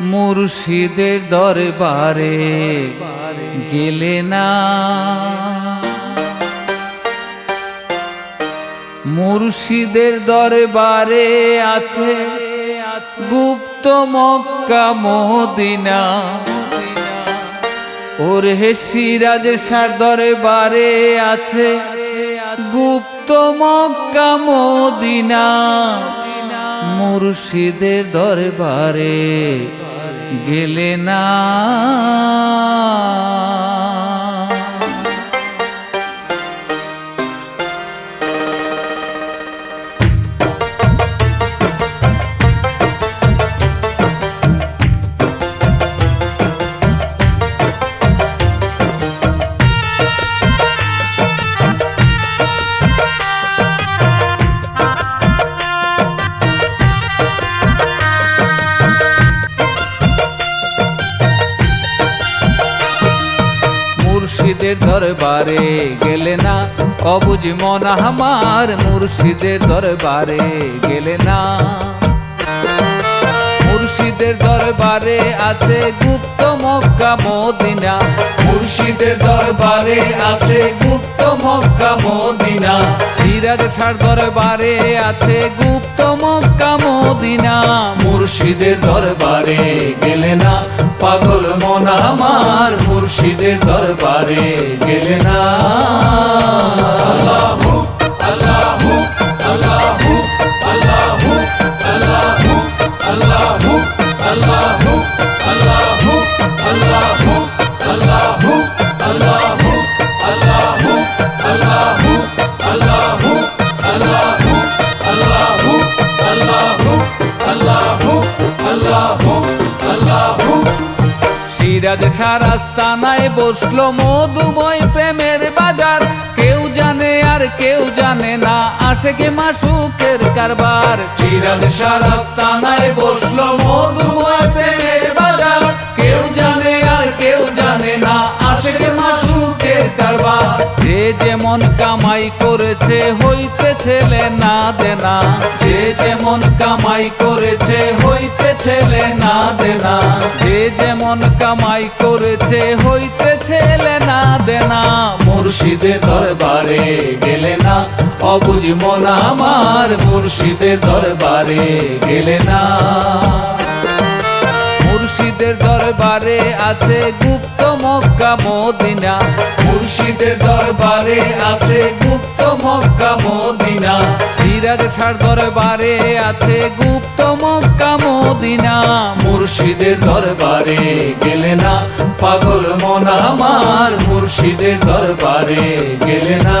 মুর্শিদের দরবারে গেলে না। মুর্শিদের দরবারে আছে গুপ্ত মক্কা, মদিনা। ওর হে সিরাজ সার দরবারে আছে গুপ্ত মক্কা, মদিনা। মুর্শিদের দরবারে গেলে না। মুর্শিদের দরবারে গেলে না? অবুঝ মন আমার মুর্শিদের দরবারে গেলে না। মুর্শিদের দরবারে আছে গুপ্ত মক্কা মদিনা। মুর্শিদের দরবারে আছে গুপ্ত মক্কা মদিনা। সিরাজ সার দরবারে আছে গুপ্ত মক্কা মদিনা। মুর্শিদের দরবারে গেলে না? পাগল মন আমার মুর্শিদের দরবারে গেলে না। আল্লাহু আল্লাহু আল্লাহু আল্লাহু আল্লাহু আল্লাহু আল্লাহু আল্লাহু আল্লাহু সিরাজ সারাস্তানায় বসল মধুময় প্রেমের বাজার। কেউ জানে আর কেউ জানে না আসে কে মাসুকের কারবার। সিরাজ সারাস্তানায় বসল মধুময় প্রেমের মাসুকের কারবার। যে যেমন কামাই করেছে হইতে ছেলে না দেনা। যে যেমন কামাই করেছে হইতে ছেলে না দেনা। যে যেমন কামাই করেছে হইতে ছেলে না দেনা। মুর্শিদের দরবারে গেলে না অবুঝ মন আমার মুর্শিদের দরবারে গেলে না। মুর্শিদের দরবারে আছে গুপ্ত মক্কা মদিনা। মুর্শিদের দরবারে আছে গুপ্ত মক্কা মদিনা। সিরাজ সার দরবারে আছে গুপ্ত মক্কা মদিনা। মুর্শিদের দরবারে গেলে না পাগল মন আমার। মুর্শিদের দরবারে গেলে না।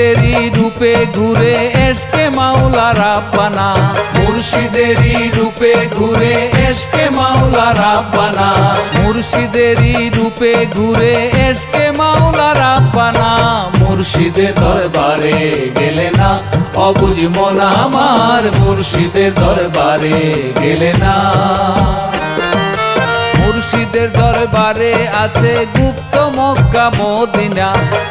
মুর্শিদেরই রূপে ঘুরে এসকে মাওলা রাব্বানা মুর্শিদেরই রূপে ঘুরে এসকে মাওলা রাব্বানা মুর্শিদেরই রূপে ঘুরে এসকে মাওলা রাব্বানা মুর্শিদের দরবারে গেলে না অবুঝ মন আমার। মুর্শিদের দরবারে গেলে না। মুর্শিদের দরবারে আছে গুপ্ত মক্কা, মদিনা।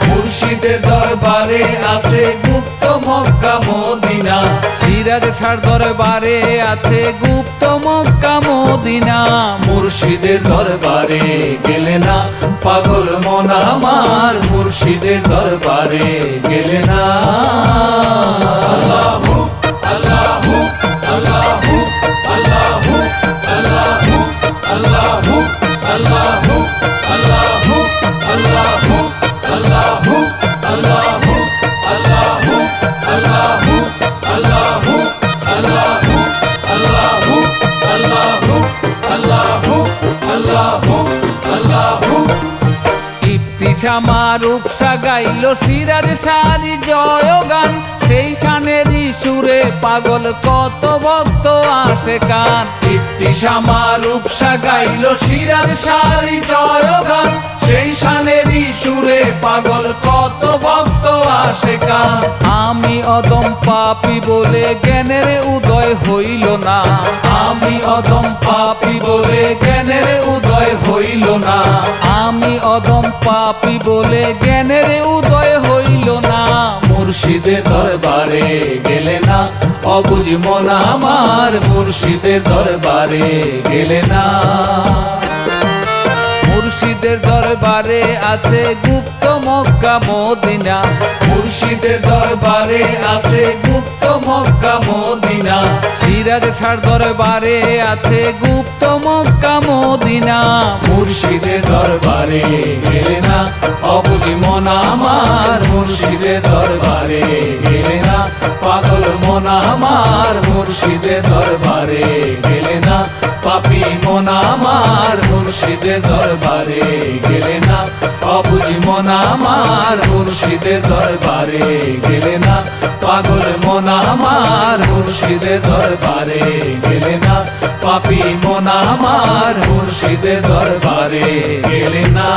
মুর্শিদের দরবারে আছে গুপ্ত মক্কা, মদিনা। সিরাজ সার দরবারে আছে গুপ্ত মক্কা, মদিনা। মুর্শিদের দরবারে গেলে না পাগল মন আমার। মুর্শিদের দরবারে গেলে না শ্যামা সারি জয় গান। সেই শানেরই সুরে পাগল কত ভক্ত আসে কান। দীপ্তি শ্যামা সারি জয় গান। সেই সুরে পাগল কত ভক্ত আসে কান। আমি অদম পাপি বলে জ্ঞানের উদয় হইল না। আমি অদম পাপি বলে জ্ঞানের উদয় হইল না। অদম পাপি বলে জ্ঞানের উদয় হইল না। মুর্শিদে দরবারে গেলে না অবুঝ মন আমার মুর্শিদে দরবারে গেলে না। দরবারে আছে গুপ্ত মক্কা মদিনা। মুর্শিদের দরবারে আছে গুপ্ত মক্কা মদিনা। সিরাজ সার দরবারে আছে গুপ্ত মক্কা মদিনা। মুর্শিদের দরবারে গেলে না অবুঝি মন আমার। মুর্শিদের দরবারে গেলে না পাগল মন আমার। মুর্শিদের দরবারে গেলে না পাপি মন আমার মুর্শিদের দরবারে গেলে না অবুঝি মন আমার মুর্শিদের দরবারে গেলে না, পাগল মন আমার মুর্শিদের দরবারে গেলে না, পাপি মন আমার মুর্শিদের দরবারে গেলে না।